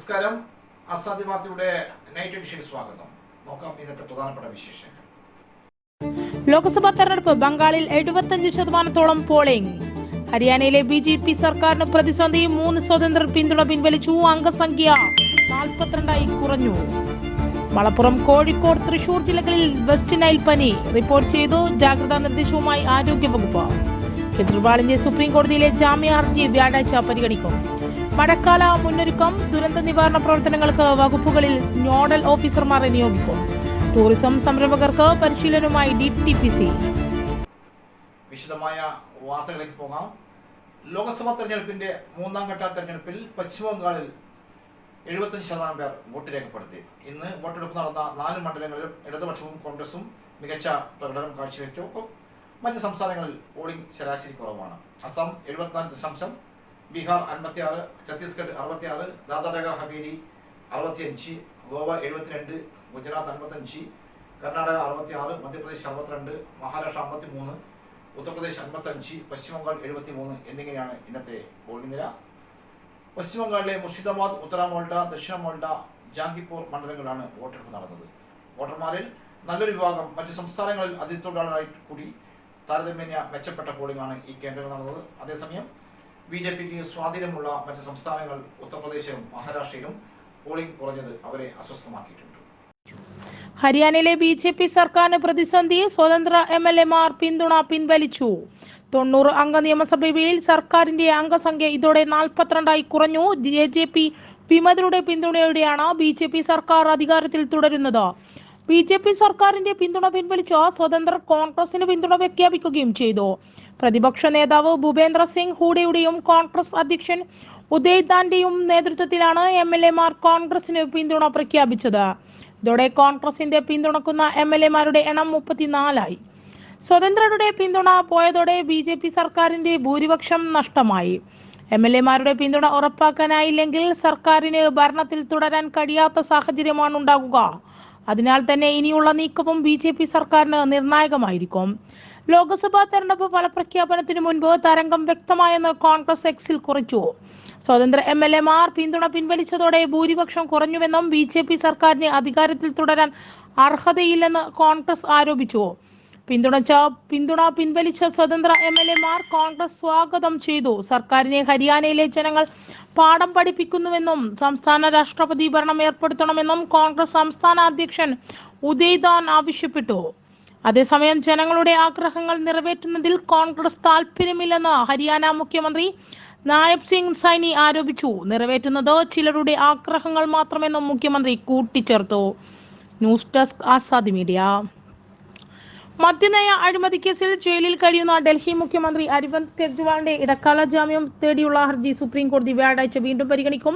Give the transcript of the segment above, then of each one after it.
നമസ്കാരം. അസാധ്യ വാർത്തയുടെ നൈറ്റ് എഡിഷൻ സ്വാഗതം. നോക്കാം ഇന്നത്തെ പ്രധാനപ്പെട്ട വിശേഷങ്ങൾ. ലോക്സഭാ തെരഞ്ഞെടുപ്പ് ബംഗാളിൽ എഴുപത്തഞ്ച് ശതമാനത്തോളം പോളിംഗ്. ഹരിയാനയിലെ ബി ജെ പി സർക്കാരിന് പ്രതിസന്ധി മൂന്ന് സ്വതന്ത്ര പിന്തുണ പിൻവലിച്ചു. അംഗസംഖ്യ നാൽപ്പത്തിരണ്ടായി കുറഞ്ഞു. മലപ്പുറം കോഴിക്കോട് തൃശൂർ ജില്ലകളിൽ വെസ്റ്റ് നൈൽ പനി റിപ്പോർട്ട് ചെയ്തു. ജാഗ്രതാ നിർദ്ദേശവുമായി ആരോഗ്യവകുപ്പ്. കേജ്രിവാളിന്റെ സുപ്രീം കോടതിയിലെ ജാമ്യ ഹർജി വ്യാഴാഴ്ച പരിഗണിക്കും. മഴക്കാല മുന്നൊരുക്കം ദുരന്ത നിവാരണ പ്രവർത്തനങ്ങൾക്ക് വകുപ്പുകളിൽ നോഡൽ ഓഫീസർമാരെ നിയോഗിക്കും. ടൂറിസം സംരംഭകർക്ക് പരിശീലനവുമായി ഡി ടി പി സി. വിശദമായ വാർത്തകളിലേക്ക് പോകാം. ലോക്സഭാ തെരഞ്ഞെടുപ്പിന്റെ മൂന്നാം ഘട്ട തെരഞ്ഞെടുപ്പിൽ പശ്ചിമ ബംഗാളിൽ എഴുപത്തഞ്ച് ശതമാനം പേർ വോട്ട് രേഖപ്പെടുത്തി. ഇന്ന് വോട്ടെടുപ്പ് നടന്ന നാല് മണ്ഡലങ്ങളിലും ഇടതുപക്ഷവും കോൺഗ്രസും മികച്ച പ്രകടനം കാഴ്ചവെച്ചു. മറ്റ് സംസ്ഥാനങ്ങളിൽ പോളിംഗ് ശരാശരി കുറവാണ്. അസം എഴുപത്തിനാല് ദശാംശം ബീഹാർ അൻപത്തിയാറ് ഛത്തീസ്ഗഡ് അറുപത്തിയാറ് ദാദാനഗർ ഹവേലി അറുപത്തിയഞ്ച് ഗോവ എഴുപത്തിരണ്ട് ഗുജറാത്ത് അൻപത്തഞ്ച് കർണാടക അറുപത്തിയാറ് മധ്യപ്രദേശ് അറുപത്തിരണ്ട് മഹാരാഷ്ട്ര അമ്പത്തി മൂന്ന് ഉത്തർപ്രദേശ് അൻപത്തഞ്ച് പശ്ചിമബംഗാൾ എഴുപത്തി മൂന്ന് എന്നിങ്ങനെയാണ് ഇന്നത്തെ പോളിംഗ് നില പശ്ചിമബംഗാളിലെ മുർഷിദാബാദ് ഉത്തരാമോൾഡ ദക്ഷിണ മോൾഡ ജാങ്കിപ്പൂർ മണ്ഡലങ്ങളിലാണ് വോട്ടെടുപ്പ് നടന്നത്. വോട്ടർമാരിൽ നല്ലൊരു വിഭാഗം മറ്റ് സംസ്ഥാനങ്ങളിൽ അതിഥിത്തൊഴിലാളികളായി കൂടി താരതമ്യേന മെച്ചപ്പെട്ട പോളിംഗാണ് ഈ കേന്ദ്രങ്ങൾ നടന്നത്. അതേസമയം ബി ജെ പിക്ക് സ്വാധീനമുള്ള മറ്റ് സംസ്ഥാനങ്ങൾ ഉത്തർപ്രദേശിലും മഹാരാഷ്ട്രയിലും പോളിംഗ് കുറഞ്ഞത് അവരെ അസ്വസ്ഥമാക്കിയിട്ടുണ്ട്. ഹരിയാനയിലെ ബി ജെ പി സർക്കാരിന് പ്രതിസന്ധി സ്വതന്ത്ര എം എൽ എമാർ പിന്തുണ പിൻവലിച്ചു. തൊണ്ണൂറ് അംഗ നിയമസഭയിൽ സർക്കാരിന്റെ അംഗസംഖ്യ ഇതോടെ നാൽപ്പത്തിരണ്ടായി കുറഞ്ഞു. ജെ ജെ പി വിമതരുടെ പിന്തുണയോടെയാണ് ബി ജെ പി സർക്കാർ അധികാരത്തിൽ തുടരുന്നത്. ബി ജെ പി സർക്കാരിന്റെ പിന്തുണ പിൻവലിച്ച് സ്വതന്ത്ര കോൺഗ്രസിന് പിന്തുണ പ്രഖ്യാപിക്കുകയും ചെയ്തു. പ്രതിപക്ഷ നേതാവ് ഭൂപേന്ദ്ര സിംഗ് ഹൂഡയുടെയും കോൺഗ്രസ് അധ്യക്ഷൻ ഉദയ് ദാന്റെയും നേതൃത്വത്തിലാണ് എം എൽ എമാർ കോൺഗ്രസിന് പിന്തുണ പ്രഖ്യാപിച്ചത്. ഇതോടെ കോൺഗ്രസിന്റെ പിന്തുണക്കുന്ന എം എൽ എമാരുടെ എണ്ണം മുപ്പത്തിനാലായി. സ്വതന്ത്രരുടെ പിന്തുണ പോയതോടെ ബി ജെ പി സർക്കാരിന്റെ ഭൂരിപക്ഷം നഷ്ടമായി. എം എൽ എമാരുടെ പിന്തുണ ഉറപ്പാക്കാനായില്ലെങ്കിൽ സർക്കാരിന് ഭരണത്തിൽ തുടരാൻ കഴിയാത്ത സാഹചര്യമാണ് ഉണ്ടാകുക. അതിനാൽ തന്നെ ഇനിയുള്ള നീക്കവും ബി ജെ പി സർക്കാരിന് നിർണായകമായിരിക്കും. ലോക്സഭാ തെരഞ്ഞെടുപ്പ് ഫലപ്രഖ്യാപനത്തിന് മുൻപ് തരംഗം വ്യക്തമായെന്ന് കോൺഗ്രസ് എക്സിൽ കുറിച്ചു. സ്വതന്ത്ര എം എൽ എമാർ പിന്തുണ പിൻവലിച്ചതോടെ ഭൂരിപക്ഷം കുറഞ്ഞുവെന്നും ബി ജെ പി സർക്കാരിന് അധികാരത്തിൽ തുടരാൻ അർഹതയില്ലെന്ന് കോൺഗ്രസ് ആരോപിച്ചു. പിന്തുണച്ച പിന്തുണ പിൻവലിച്ച സ്വതന്ത്ര എം എൽ എമാർ കോൺഗ്രസ് സ്വാഗതം ചെയ്തു. സർക്കാരിനെ ഹരിയാനയിലെ ജനങ്ങൾ പാഠം പഠിപ്പിക്കുന്നുവെന്നും സംസ്ഥാന രാഷ്ട്രപതി ഭരണം ഏർപ്പെടുത്തണമെന്നും കോൺഗ്രസ് സംസ്ഥാന അധ്യക്ഷൻ ഉദയ്ദാൻ ആവശ്യപ്പെട്ടു. അതേസമയം ജനങ്ങളുടെ ആഗ്രഹങ്ങൾ നിറവേറ്റുന്നതിൽ കോൺഗ്രസ് താല്പര്യമില്ലെന്ന് ഹരിയാന മുഖ്യമന്ത്രി നായബ് സിംഗ് സൈനി ആരോപിച്ചു. നിറവേറ്റുന്നത് ചിലരുടെ ആഗ്രഹങ്ങൾ മാത്രമെന്നും മുഖ്യമന്ത്രി കൂട്ടിച്ചേർത്തു. News desk Azadi media. മദ്യനയ അഴിമതി കേസിൽ ജയിലിൽ കഴിയുന്ന ഡൽഹി മുഖ്യമന്ത്രി അരവിന്ദ് കെജ്രിവാളിന്റെ ഇടക്കാല ജാമ്യം തേടിയുള്ള ഹർജി സുപ്രീം കോടതി വ്യാഴാഴ്ച വീണ്ടും പരിഗണിക്കും.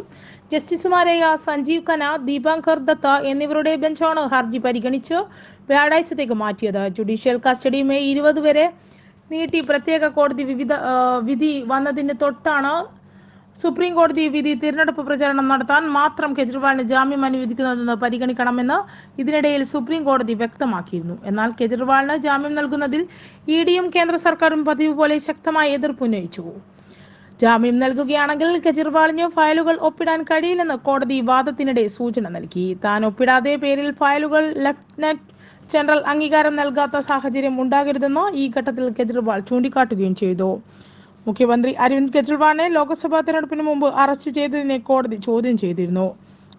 ജസ്റ്റിസുമാരായ സഞ്ജീവ് ഖന ദീപാങ്കർ ദത്ത എന്നിവരുടെ ബെഞ്ചാണ് ഹർജി പരിഗണിച്ച് വ്യാഴാഴ്ചത്തേക്ക് മാറ്റിയത്. ജുഡീഷ്യൽ കസ്റ്റഡി മെയ് ഇരുപത് വരെ നീട്ടി പ്രത്യേക കോടതി വിവിധ വിധി വന്നതിന് തൊട്ടാണ് സുപ്രീം കോടതി വിധി തിരഞ്ഞെടുപ്പ് പ്രചരണം നടത്താൻ മാത്രം കെജ്രിവാളിന് ജാമ്യം അനുവദിക്കുന്നതെന്ന് പരിഗണിക്കണമെന്ന് ഇതിനിടയിൽ സുപ്രീം കോടതി വ്യക്തമാക്കിയിരുന്നു. എന്നാൽ കെജ്രിവാളിന് ജാമ്യം നൽകുന്നതിൽ ഇ ഡിയും കേന്ദ്ര സർക്കാരും പതിവ് പോലെ ശക്തമായ എതിർപ്പ് ഉന്നയിച്ചു. ജാമ്യം നൽകുകയാണെങ്കിൽ കെജ്രിവാളിന് ഫയലുകൾ ഒപ്പിടാൻ കഴിയില്ലെന്ന് കോടതി വാദത്തിനിടെ സൂചന നൽകി. താൻ ഒപ്പിടാതെ പേരിൽ ഫയലുകൾ ലഫ്റ്റനന്റ് ജനറൽ അംഗീകാരം നൽകാത്ത സാഹചര്യം ഉണ്ടാകരുതെന്ന് ഈ ഘട്ടത്തിൽ കെജ്രിവാൾ ചൂണ്ടിക്കാട്ടുകയും ചെയ്തു. മുഖ്യമന്ത്രി അരവിന്ദ് കെജ്രിവാളിനെ ലോക്സഭാ തെരഞ്ഞെടുപ്പിന് മുമ്പ് അറസ്റ്റ് ചെയ്തതിനെ കോടതി ചോദ്യം ചെയ്തിരുന്നു.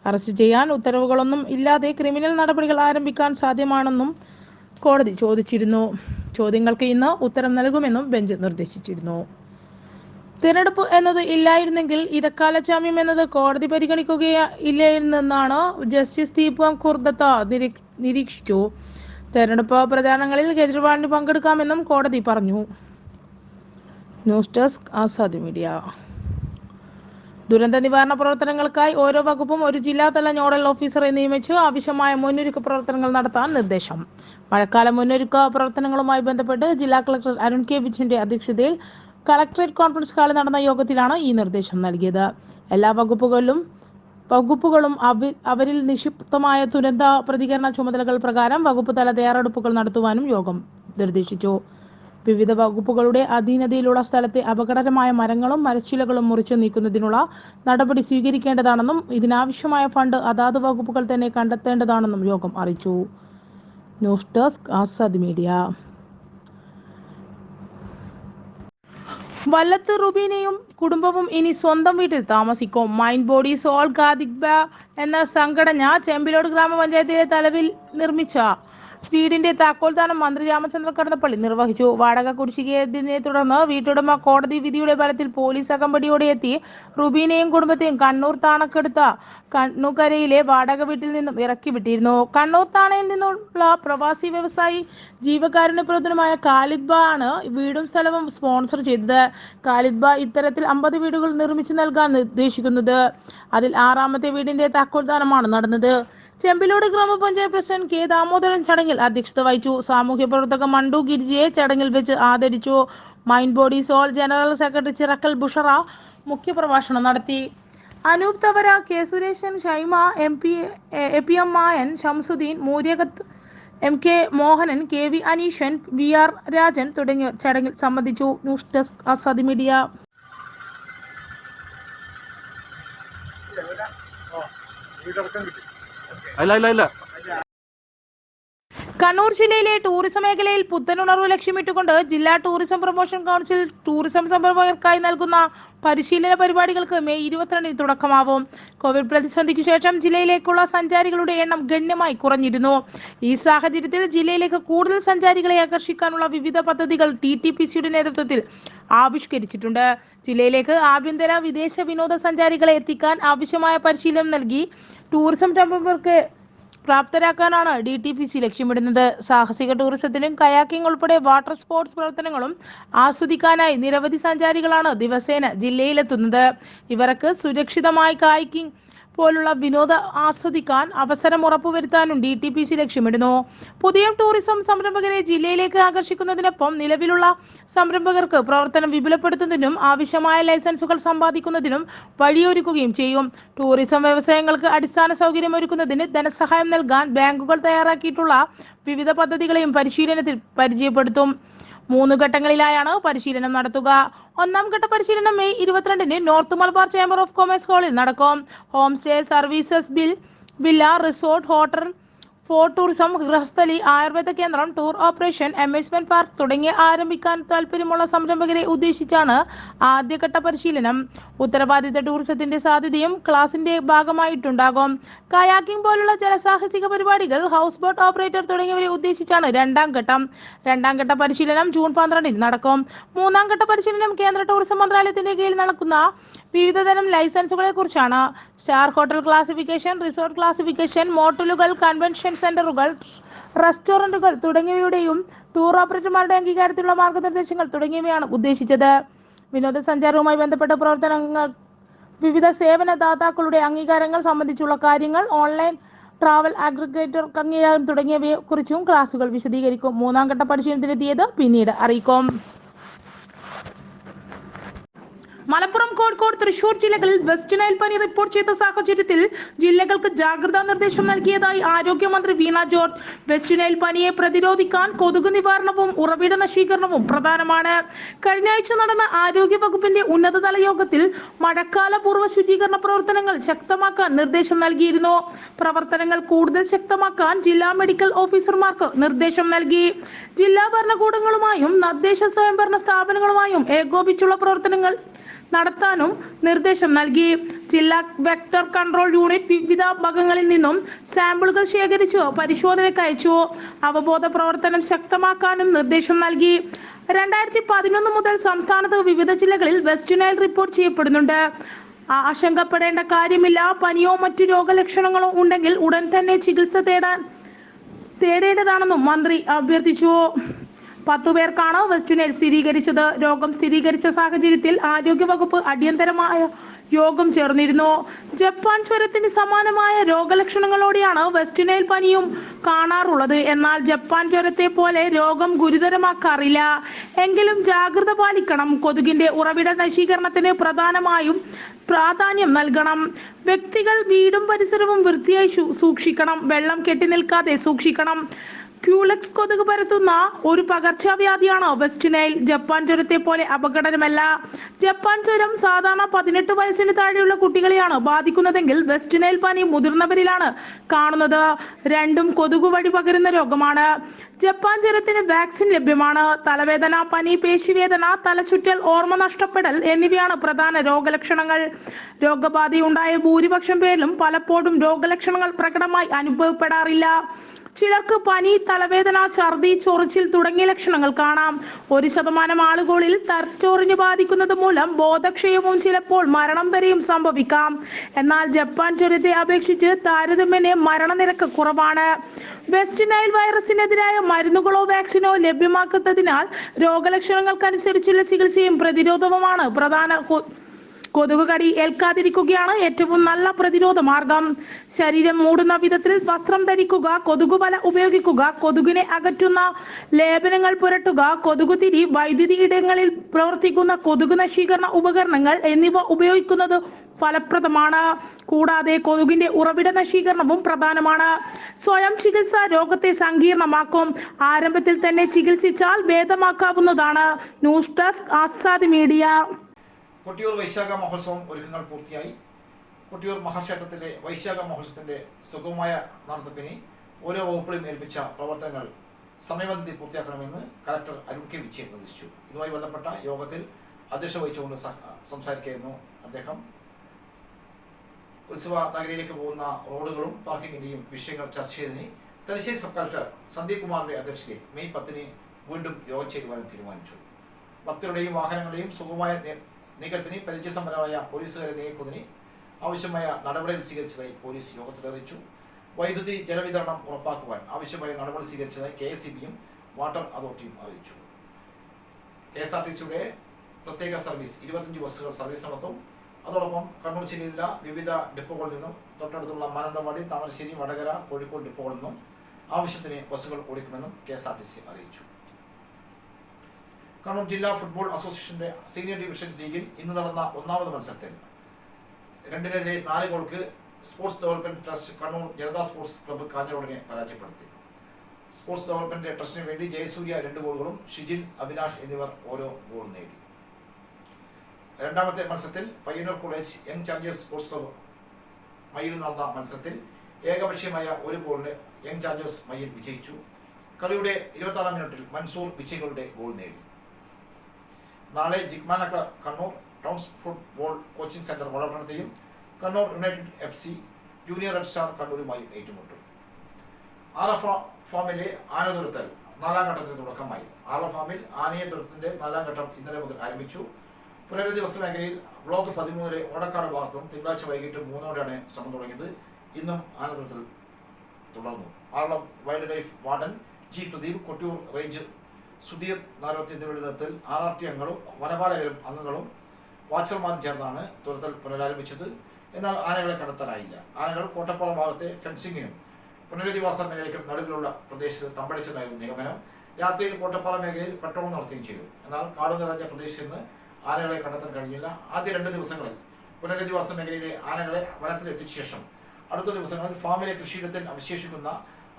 അറസ്റ്റ് ചെയ്യാൻ ഉത്തരവുകളൊന്നും ഇല്ലാതെ ക്രിമിനൽ നടപടികൾ ആരംഭിക്കാൻ സാധ്യമാണെന്നും കോടതി ചോദിച്ചിരുന്നു. ചോദ്യങ്ങൾക്ക് ഇന്ന് ഉത്തരം നൽകുമെന്നും ബെഞ്ച് നിർദ്ദേശിച്ചിരുന്നു. തിരഞ്ഞെടുപ്പ് എന്നത് ഇല്ലായിരുന്നെങ്കിൽ ഇടക്കാല ജാമ്യം എന്നത് കോടതി പരിഗണിക്കുകയില്ലെന്നാണ് ജസ്റ്റിസ് ദീപം കുർദത്ത നിരീക്ഷിച്ചു. തെരഞ്ഞെടുപ്പ് പ്രചാരണങ്ങളിൽ കെജ്രിവാളിന് പങ്കെടുക്കാമെന്നും കോടതി പറഞ്ഞു. News desk Azadi media. ദുരന്ത നിവാരണ പ്രവർത്തനങ്ങൾക്കായി ഓരോ വകുപ്പും ഒരു ജില്ലാതല നോഡൽ ഓഫീസറെ നിയമിച്ച് ആവശ്യമായ മുന്നൊരുക്ക പ്രവർത്തനങ്ങൾ നടത്താൻ നിർദ്ദേശം. മഴക്കാല മുന്നൊരുക്ക പ്രവർത്തനങ്ങളുമായി ബന്ധപ്പെട്ട് ജില്ലാ കളക്ടർ അരുൺ കെ വിജയന്റെ അധ്യക്ഷതയിൽ കളക്ടറേറ്റ് കോൺഫറൻസ് ഹാളിൽ നടന്ന യോഗത്തിലാണ് ഈ നിർദ്ദേശം നൽകിയത്. എല്ലാ വകുപ്പുകളിലും വകുപ്പുകളും അവ- അവരിൽ നിക്ഷിപ്തമായ ദുരന്ത പ്രതികരണ ചുമതലകൾ പ്രകാരം വകുപ്പ് തല തയ്യാറെടുപ്പുകൾ നടത്തുവാനും യോഗം നിർദ്ദേശിച്ചു. വിവിധ വകുപ്പുകളുടെ അധീനതയിലുള്ള സ്ഥലത്തെ അപകടകരമായ മരങ്ങളും മരച്ചിലകളും മുറിച്ചു നീക്കുന്നതിനുള്ള നടപടി സ്വീകരിക്കേണ്ടതാണെന്നും ഇതിനാവശ്യമായ ഫണ്ട് അതാത് വകുപ്പുകൾ തന്നെ കണ്ടെത്തേണ്ടതാണെന്നും യോഗം അറിയിച്ചു. News desk Azad media. Vallath റുബീനയും കുടുംബവും ഇനി സ്വന്തം വീട്ടിൽ താമസിക്കും. മൈൻഡ് ബോഡി സോൾ ഗാദിഗ്ബ എന്ന സംഘടന ചെമ്പിലോട് ഗ്രാമപഞ്ചായത്തിലെ തലവിൽ നിർമ്മിച്ച വീടിന്റെ താക്കോൽദാനം മന്ത്രി രാമചന്ദ്രൻ കടന്നപ്പള്ളി നിർവഹിച്ചു. വാടക കുടിശ്ശികയതിനെ തുടർന്ന് വീട്ടുടമ കോടതി വിധിയുടെ ഫലത്തിൽ പോലീസ് അകമ്പടിയോടെ എത്തി. റുബീനെയും കുടുംബത്തെയും കണ്ണൂർ താണക്കെടുത്ത കണ്ണുകരയിലെ വാടക വീട്ടിൽ നിന്നും ഇറക്കി വിട്ടിരുന്നു. കണ്ണൂർ താണയിൽ നിന്നുള്ള പ്രവാസി വ്യവസായി ജീവകാരുണ്യ പ്രവർത്തനമായ ഖാലിദ് ആണ് വീടും സ്ഥലവും സ്പോൺസർ ചെയ്തത്. ഖാലിദ് ബാ ഇത്തരത്തിൽ അമ്പത് വീടുകൾ നിർമ്മിച്ചു നൽകാൻ നിർദ്ദേശിക്കുന്നത്. അതിൽ ആറാമത്തെ വീടിന്റെ താക്കോൽദാനമാണ് നടന്നത്. ചെമ്പിലോട് ഗ്രാമപഞ്ചായത്ത് പ്രസിഡന്റ് കെ ദാമോദരൻ ചടങ്ങിൽ അധ്യക്ഷത വഹിച്ചു. സാമൂഹ്യ പ്രവർത്തക മണ്ടു ഗിരിജിയെ ചടങ്ങിൽ വെച്ച് ആദരിച്ചു. Mind body soul general secretary Chirakkal Bushara മുഖ്യപ്രഭാഷണം നടത്തി. Anoop Thavara K Suresan Shaima M P A P M Mayan Shamsuddin Mooriyakath M K Mohanan K V Aneeshan V R Rajan തുടങ്ങിയ ചടങ്ങിൽ സംബന്ധിച്ചു. News desk Azadi media. Kannur ജില്ലയിലെ tourism മേഖലയിൽ പുത്തനുണർവ് ലക്ഷ്യമിട്ടുകൊണ്ട് ജില്ലാ ടൂറിസം പ്രൊമോഷൻ കൗൺസിൽ ടൂറിസം സംരംഭകർക്കായി നൽകുന്ന പരിശീലന പരിപാടികൾക്ക് മെയ് ഇരുപത്തിരണ്ടിന് തുടക്കമാവും. കോവിഡ് പ്രതിസന്ധിക്ക് ശേഷം ജില്ലയിലേക്കുള്ള സഞ്ചാരികളുടെ എണ്ണം ഗണ്യമായി കുറഞ്ഞിരുന്നു. ഈ സാഹചര്യത്തിൽ ജില്ലയിലേക്ക് കൂടുതൽ സഞ്ചാരികളെ ആകർഷിക്കാനുള്ള വിവിധ പദ്ധതികൾ ടി ടി പി സിയുടെ നേതൃത്വത്തിൽ ആവിഷ്കരിച്ചിട്ടുണ്ട്. ജില്ലയിലേക്ക് ആഭ്യന്തര വിദേശ വിനോദസഞ്ചാരികളെ എത്തിക്കാൻ ആവശ്യമായ പരിശീലനം നൽകി ടൂറിസം സംരംഭകർക്ക് പ്രാപ്തരാക്കാനാണ് ഡി ടി പി സി ലക്ഷ്യമിടുന്നത്. സാഹസിക ടൂറിസത്തിലും കയാക്കിംഗ് ഉൾപ്പെടെ വാട്ടർ സ്പോർട്സ് പ്രവർത്തനങ്ങളും ആസ്വദിക്കാനായി നിരവധി സഞ്ചാരികളാണ് ദിവസേന ജില്ലയിലെത്തുന്നത്. ഇവർക്ക് സുരക്ഷിതമായി കായിക്കിംഗ് പോലുള്ള വിനോദ ആസ്വദിക്കാൻ അവസരം ഉറപ്പുവരുത്താനും ഡി ടി പി സി ലക്ഷ്യമിടുന്നു. പുതിയ ടൂറിസം സംരംഭകരെ ജില്ലയിലേക്ക് ആകർഷിക്കുന്നതിനൊപ്പം നിലവിലുള്ള സംരംഭകർക്ക് പ്രവർത്തനം വിപുലപ്പെടുത്തുന്നതിനും ആവശ്യമായ ലൈസൻസുകൾ സമ്പാദിക്കുന്നതിനും വഴിയൊരുക്കുകയും ചെയ്യും. ടൂറിസം വ്യവസായങ്ങൾക്ക് അടിസ്ഥാന സൗകര്യമൊരുക്കുന്നതിന് ധനസഹായം നൽകാൻ ബാങ്കുകൾ തയ്യാറാക്കിയിട്ടുള്ള വിവിധ പദ്ധതികളെയും പരിശീലനത്തിൽ പരിചയപ്പെടുത്തും. മൂന്ന് ഘട്ടങ്ങളിലായാണ് പരിശീലനം നടത്തുക. ഒന്നാം ഘട്ട പരിശീലനം മെയ് ഇരുപത്തിരണ്ടിന് north Malabar chamber of commerce ഹാളിൽ നടക്കും. Home stay services bill villa resort hotel for tourism ഗൃഹസ്ഥലി Ayurveda കേന്ദ്രം ടൂർ ഓപ്പറേഷൻ അമ്യൂസ്മെന്റ് പാർക്ക് തുടങ്ങിയ ആരംഭിക്കാൻ താല്പര്യമുള്ള സംരംഭകരെ ഉദ്ദേശിച്ചാണ് ആദ്യഘട്ട പരിശീലനം. ഉത്തരവാദിത്ത ടൂറിസത്തിന്റെ സാധ്യതയും ക്ലാസിന്റെ ഭാഗമായിട്ടുണ്ടാകും. കയാക്കിംഗ് പോലുള്ള ജലസാഹസിക പരിപാടികൾ ഹൗസ് ബോട്ട് ഓപ്പറേറ്റർ തുടങ്ങിയവരെ ഉദ്ദേശിച്ചാണ് രണ്ടാം ഘട്ടം. രണ്ടാം ഘട്ട പരിശീലനം ജൂൺ പന്ത്രണ്ടിന് നടക്കും. മൂന്നാം ഘട്ട പരിശീലനം കേന്ദ്ര ടൂറിസം മന്ത്രാലയത്തിന്റെ കീഴിൽ നടക്കുന്ന വിവിധതരം ലൈസൻസുകളെ കുറിച്ചാണ് star hotel classification resort classification മോട്ടലുകൾ convention സെന്ററുകൾ റെസ്റ്റോറന്റുകൾ തുടങ്ങിയവയുടെയും ടൂർ ഓപ്പറേറ്റർമാരുടെ അംഗീകാരത്തിലുള്ള മാർഗനിർദ്ദേശങ്ങൾ തുടങ്ങിയവയാണ് ഉദ്ദേശിച്ചത്. വിനോദസഞ്ചാരവുമായി ബന്ധപ്പെട്ട പ്രവർത്തനങ്ങൾ വിവിധ സേവന ദാതാക്കളുടെ അംഗീകാരങ്ങൾ സംബന്ധിച്ചുള്ള കാര്യങ്ങൾ ഓൺലൈൻ ട്രാവൽ അഗ്രിഗേറ്റർ അംഗീകാരം തുടങ്ങിയവയെ കുറിച്ചും ക്ലാസുകൾ വിശദീകരിക്കും. മൂന്നാം ഘട്ട പരിശീലനത്തിലെത്തിയത് പിന്നീട് അറിയിക്കും. മലപ്പുറം കോഴിക്കോട് തൃശൂർ ജില്ലകളിൽ വെസ്റ്റ് നൈൽ പനി റിപ്പോർട്ട് ചെയ്ത സാഹചര്യത്തിൽ ജില്ലകൾക്ക് ജാഗ്രതാ നിർദ്ദേശം നൽകിയതായി ആരോഗ്യമന്ത്രി വീണ ജോർജ്. വെസ്റ്റ് നൈൽ പനിയെ പ്രതിരോധിക്കാൻ കൊതുക് നിവാരണവും ഉറവിട നശീകരണവും പ്രധാനമാണ്. കഴിഞ്ഞ ആഴ്ച നടന്ന ആരോഗ്യ വകുപ്പിന്റെ ഉന്നതതല യോഗത്തിൽ മഴക്കാല പൂർവ ശുചീകരണ പ്രവർത്തനങ്ങൾ ശക്തമാക്കാൻ നിർദ്ദേശം നൽകിയിരുന്നു. പ്രവർത്തനങ്ങൾ കൂടുതൽ ശക്തമാക്കാൻ ജില്ലാ മെഡിക്കൽ ഓഫീസർമാർക്ക് നിർദ്ദേശം നൽകി. ജില്ലാ ഭരണകൂടങ്ങളുമായും തദ്ദേശ സ്വയംഭരണ സ്ഥാപനങ്ങളുമായും ഏകോപിച്ചുള്ള പ്രവർത്തനങ്ങൾ നടത്താനും നിർദ്ദേശം നൽകി. ജില്ലാ വെക്ടർ കൺട്രോൾ യൂണിറ്റ് വിവിധ ഭാഗങ്ങളിൽ നിന്നും സാമ്പിളുകൾ ശേഖരിച്ചു പരിശോധനയ്ക്ക് അയച്ചു. അവബോധ പ്രവർത്തനം ശക്തമാക്കാനും നിർദ്ദേശം നൽകി. രണ്ടായിരത്തി പതിനൊന്ന് മുതൽ സംസ്ഥാനത്ത് വിവിധ ജില്ലകളിൽ വെസ്റ്റ് നൈൽ റിപ്പോർട്ട് ചെയ്യപ്പെടുന്നുണ്ട്. ആശങ്കപ്പെടേണ്ട കാര്യമില്ല. പനിയോ മറ്റ് രോഗലക്ഷണങ്ങളോ ഉണ്ടെങ്കിൽ ഉടൻ തന്നെ ചികിത്സ തേടാൻ തേടേണ്ടതാണെന്നും മന്ത്രി അഭ്യർത്ഥിച്ചു. പത്തു പേർക്കാണ് വെസ്റ്റ് നൈൽ സ്ഥിരീകരിച്ചത്. രോഗം സ്ഥിരീകരിച്ച സാഹചര്യത്തിൽ ആരോഗ്യവകുപ്പ് അടിയന്തരമായ യോഗം ചേർന്നിരുന്നു. ജപ്പാൻ ചുരത്തിന് സമാനമായ രോഗലക്ഷണങ്ങളോടെയാണ് വെസ്റ്റ് നൈൽ പനിയും കാണാറുള്ളത്. എന്നാൽ ജപ്പാൻ ചുരത്തെ പോലെ രോഗം ഗുരുതരമാക്കാറില്ല. എങ്കിലും ജാഗ്രത പാലിക്കണം. കൊതുകിന്റെ ഉറവിട നശീകരണത്തിന് പ്രധാനമായും പ്രാധാന്യം നൽകണം. വ്യക്തികൾ വീടും പരിസരവും വൃത്തിയായി സൂക്ഷിക്കണം. വെള്ളം കെട്ടി നിൽക്കാതെ സൂക്ഷിക്കണം. ക്യൂലക്സ് കൊതുക് പരത്തുന്ന ഒരു പകർച്ചവ്യാധിയാണ്? വെസ്റ്റ് നൈൽ ജപ്പാൻ ജ്വരത്തെ പോലെ അപകടകരമല്ല. ജപ്പാൻ ജ്വരം സാധാരണ പതിനെട്ട് വയസ്സിന് താഴെയുള്ള കുട്ടികളെയാണ് ബാധിക്കുന്നതെങ്കിൽ വെസ്റ്റ് നൈൽ പനി മുതിർന്നവരിലാണ് കാണുന്നത്. രണ്ടും കൊതുക് വഴി പകരുന്ന രോഗമാണ്. ജപ്പാൻ ജ്വരത്തിന് വാക്സിൻ ലഭ്യമാണ്. തലവേദന പനി പേശിവേദന തലചുറ്റൽ ഓർമ്മ നഷ്ടപ്പെടൽ എന്നിവയാണ് പ്രധാന രോഗലക്ഷണങ്ങൾ. രോഗബാധയുണ്ടായ ഭൂരിപക്ഷം പേരിലും പലപ്പോഴും രോഗലക്ഷണങ്ങൾ പ്രകടമായി അനുഭവപ്പെടാറില്ല. ചിലർക്ക് പനി തലവേദന ഛർദി ചൊറിച്ചിൽ തുടങ്ങിയ ലക്ഷണങ്ങൾ കാണാം. ഒരു ശതമാനം ആളുകളിൽ തലച്ചോറിന് ബാധിക്കുന്നത് മൂലം ബോധക്ഷയവും ചിലപ്പോൾ മരണം വരെയും സംഭവിക്കാം. എന്നാൽ ജപ്പാൻ ചുരത്തെ അപേക്ഷിച്ച് താരതമ്യേന മരണനിരക്ക് കുറവാണ്. വെസ്റ്റ് നൈൽ വൈറസിനെതിരായ മരുന്നുകളോ വാക്സിനോ ലഭ്യമാക്കാത്തതിനാൽ രോഗലക്ഷണങ്ങൾക്കനുസരിച്ചുള്ള ചികിത്സയും പ്രതിരോധവുമാണ് പ്രധാന കൊതുക് കടി ഏൽക്കാതിരിക്കുകയാണ് ഏറ്റവും നല്ല പ്രതിരോധ മാർഗം. ശരീരം മൂടുന്ന വിധത്തിൽ വസ്ത്രം ധരിക്കുക കൊതുക് വല ഉപയോഗിക്കുക കൊതുകിനെ അകറ്റുന്ന ലേപനങ്ങൾ പുരട്ടുക കൊതുകുതിരി വൈദ്യുതി ഇടങ്ങളിൽ പ്രവർത്തിക്കുന്ന കൊതുക് നശീകരണ ഉപകരണങ്ങൾ എന്നിവ ഉപയോഗിക്കുന്നത് ഫലപ്രദമാണ്. കൂടാതെ കൊതുകിന്റെ ഉറവിട നശീകരണവും പ്രധാനമാണ്. സ്വയം ചികിത്സ രോഗത്തെ സങ്കീർണമാക്കും. ആരംഭത്തിൽ തന്നെ ചികിത്സിച്ചാൽ ഭേദമാക്കാവുന്നതാണ്. News desk Azad media. Kottiyoor Vaishakha Mahotsavam ഒരുക്കങ്ങൾ പൂർത്തിയായി. കൊട്ടിയൂർ മഹാക്ഷേത്രത്തിലെ വൈശാഖ മഹോത്സവത്തിന്റെ സുഗമമായ നടത്തിപ്പിന് ഓരോ വകുപ്പിലും ഏൽപ്പിച്ച പ്രവർത്തനങ്ങൾ സമയബന്ധിതി പൂർത്തിയാക്കണമെന്ന് കലക്ടർ അരുൺ കെ വിജയൻ നിർദ്ദേശിച്ചു. ഇതുമായി ബന്ധപ്പെട്ട യോഗത്തിൽ അധ്യക്ഷ വഹിച്ചുകൊണ്ട് സംസാരിക്കുകയായിരുന്നു അദ്ദേഹം. ഉത്സവ നഗരിയിലേക്ക് പോകുന്ന റോഡുകളും പാർക്കിങ്ങിന്റെയും വിഷയങ്ങൾ ചർച്ച ചെയ്തതിന് തലശ്ശേരി സബ് കളക്ടർ സന്ദീപ് കുമാറിന്റെ അധ്യക്ഷതയിൽ മെയ് പത്തിന് വീണ്ടും യോഗം ചേരുവാനും തീരുമാനിച്ചു. ഭക്തരുടെയും വാഹനങ്ങളുടെയും സുഗമമായ നീക്കത്തിന് പരിചയസമ്പന്നമായ പോലീസുകാരെ നീക്കുന്നതിന് ആവശ്യമായ നടപടികൾ സ്വീകരിച്ചതായി പോലീസ് യോഗത്തിൽ അറിയിച്ചു. വൈദ്യുതി ജലവിതരണം ഉറപ്പാക്കുവാൻ ആവശ്യമായ നടപടി സ്വീകരിച്ചതായി കെ എസ് വാട്ടർ അതോറിറ്റിയും അറിയിച്ചു. കെ എസ് ആർ ടി സിയുടെ പ്രത്യേക സർവീസ് ഇരുപത്തഞ്ച് ബസ്സുകൾ സർവീസ് നടത്തും. അതോടൊപ്പം കണ്ണൂർ ജില്ലയിലുള്ള വിവിധ ഡിപ്പോകളിൽ നിന്നും തൊട്ടടുത്തുള്ള മാനന്തവാടി താമരശ്ശേരി വടകര കോഴിക്കോട് ഡിപ്പോകളിൽ നിന്നും ആവശ്യത്തിന് ബസ്സുകൾ ഓടിക്കുമെന്നും K S R T C അറിയിച്ചു. കണ്ണൂർ ജില്ലാ ഫുട്ബോൾ അസോസിയേഷന്റെ സീനിയർ ഡിവിഷൻ ലീഗിൽ ഇന്ന് നടന്ന ഒന്നാമത് മത്സരത്തിൽ രണ്ടിനെതിരെ നാല് ഗോൾക്ക് sports development trust Kannur Janatha sports club കാഞ്ഞറോടിനെ പരാജയപ്പെടുത്തി. സ്പോർട്സ് ഡെവലപ്മെന്റ് ട്രസ്റ്റിന് വേണ്ടി ജയസൂര്യ രണ്ട് ഗോളുകളും ഷിജിൽ അഭിലാഷ് എന്നിവർ ഓരോ ഗോൾ നേടി. രണ്ടാമത്തെ മത്സരത്തിൽ Payyanur college young champions sports club മയിൽ നടന്ന മത്സരത്തിൽ ഏകപക്ഷീയമായ ഒരു ഗോളിന് യങ് ചാമ്പ്യൻസ് മയിൽ വിജയിച്ചു. കളിയുടെ ഇരുപത്താറാം മിനിറ്റിൽ മൻസൂർ വിജയികളുടെ ഗോൾ നേടി. നാളെ ജിഗ്മാനക്ക Kannur towns football coaching centre വളർത്തണത്തെയും Kannur united F C junior red star കണ്ണൂരുമായും ഏറ്റുമുട്ടും. ആറഫ ഫാമിലെ ആനതുരത്തൽ നാലാം ഘട്ടത്തിന് തുടക്കമായി. ആറ ഫാമിൽ ആനയെ തുരത്തിന്റെ നാലാം ഘട്ടം ഇന്നലെ മുതൽ ആരംഭിച്ചു. പുനരധിവസ മേഖലയിൽ ബ്ലോക്ക് പതിമൂന്നിലെ ഓടക്കാട് ഭാഗത്തും തിങ്കളാഴ്ച വൈകിട്ട് മൂന്നോടെയാണ് ശ്രമം തുടങ്ങിയത്. ഇന്നും ആനതുരത്തിൽ തുടർന്നു. Aralam wild life warden G Pradeep Kottiyoor range Sudheer Naroth എന്നിവരുടെ നേതൃത്വത്തിൽ ആർ അംഗങ്ങളും വനപാലകരും അംഗങ്ങളും വാച്ചർമാരും ചേർന്നാണ് തുരത്തൽ പുനരാരംഭിച്ചത്. എന്നാൽ ആനകളെ കണ്ടെത്താനായില്ല. ആനകൾ കോട്ടപ്പുറ ഭാഗത്തെ ഫെൻസിങ്ങിനും പുനരധിവാസ മേഖലയ്ക്കും നടുവിലുള്ള പ്രദേശത്ത് തമ്പടിച്ചതായിരുന്നു നിഗമനം. രാത്രിയിൽ കോട്ടപ്പാറ മേഖലയിൽ പെട്രോൾ നടത്തുകയും ചെയ്തു. എന്നാൽ കാട് നിറഞ്ഞ പ്രദേശത്ത് നിന്ന് ആനകളെ കണ്ടെത്താൻ കഴിഞ്ഞില്ല. ആദ്യ രണ്ട് ദിവസങ്ങളിൽ പുനരധിവാസ മേഖലയിലെ ആനകളെ വനത്തിൽ എത്തിച്ച ശേഷം അടുത്ത ദിവസങ്ങളിൽ ഫാമിലെ കൃഷിയിടത്തിൽ അവശേഷിക്കുന്ന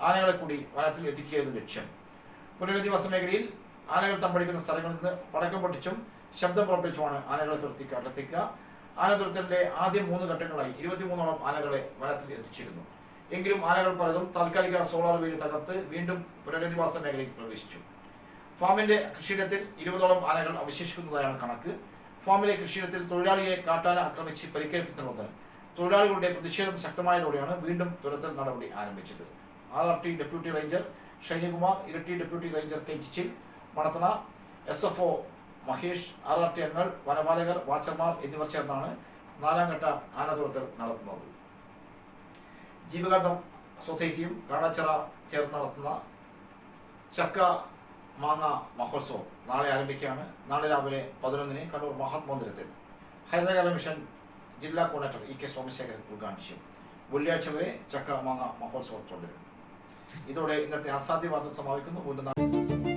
ആനകളെ കൂടി വനത്തിൽ എത്തിക്കുകയായിരുന്നു ലക്ഷ്യം. പുനരധിവാസ മേഖലയിൽ ആനകൾ തമ്പടിക്കുന്ന സ്ഥലങ്ങളിൽ നിന്ന് പടക്കം പൊട്ടിച്ചും ശബ്ദം പുറപ്പെടുവിച്ചുമാണ് ആനകളെ തുരത്തി കണ്ടെത്തിക്കുക ആന തുരത്തലിന്റെ ആദ്യ മൂന്ന് ഘട്ടങ്ങളായി ഇരുപത്തിമൂന്നോളം ആനകളെ വനത്തിൽ എത്തിച്ചിരുന്നു. എങ്കിലും ആനകൾ പലതും താൽക്കാലിക സോളാർ വീട് തകർത്ത് വീണ്ടും പുനരധിവാസ മേഖലയിൽ പ്രവേശിച്ചു. ഫാമിന്റെ കൃഷിയിടത്തിൽ ഇരുപതോളം ആനകൾ അവശേഷിക്കുന്നതായാണ് കണക്ക്. ഫാമിലെ കൃഷിയിടത്തിൽ തൊഴിലാളിയെ കാട്ടാന ആക്രമിച്ച് പരിക്കേൽപ്പിക്കുന്നത് തൊഴിലാളികളുടെ പ്രതിഷേധം ശക്തമായതോടെയാണ് വീണ്ടും തുരത്തൽ നടപടി ആരംഭിച്ചത്. R deputy ranger Shynikumar Iritty deputy ranger K ചിച്ചിൽ Manathana S F O Mahesh R R T അംഗങ്ങൾ വനപാലകർ വാച്ചർമാർ എന്നിവർ ചേർന്നാണ് നാലാം ഘട്ട ആനതുരത്തൽ നടത്തുന്നത്. ജീവകാന്തം സൊസൈറ്റിയും കാണാച്ചിറ ചേർന്ന് നടത്തുന്ന ചക്ക മാങ്ങ മഹോത്സവം നാളെ ആരംഭിക്കുകയാണ്. നാളെ രാവിലെ പതിനൊന്നിന് കണ്ണൂർ മഹാത്മന്ദിരത്തിൽ. ഹരിതകാല മിഷൻ ജില്ലാ കോർഡിനേറ്റർ ഇ കെ സോമശേഖരൻ ഉദ്ഘാടനം ചെയ്യും. വെള്ളിയാഴ്ച വരെ ചക്ക മാങ്ങ മഹോത്സവം തുടരും. ഇതോടെ ഇന്നത്തെ അസാധ്യ വാർത്തകൾ സമാപിക്കുന്നു. വീണ്ടും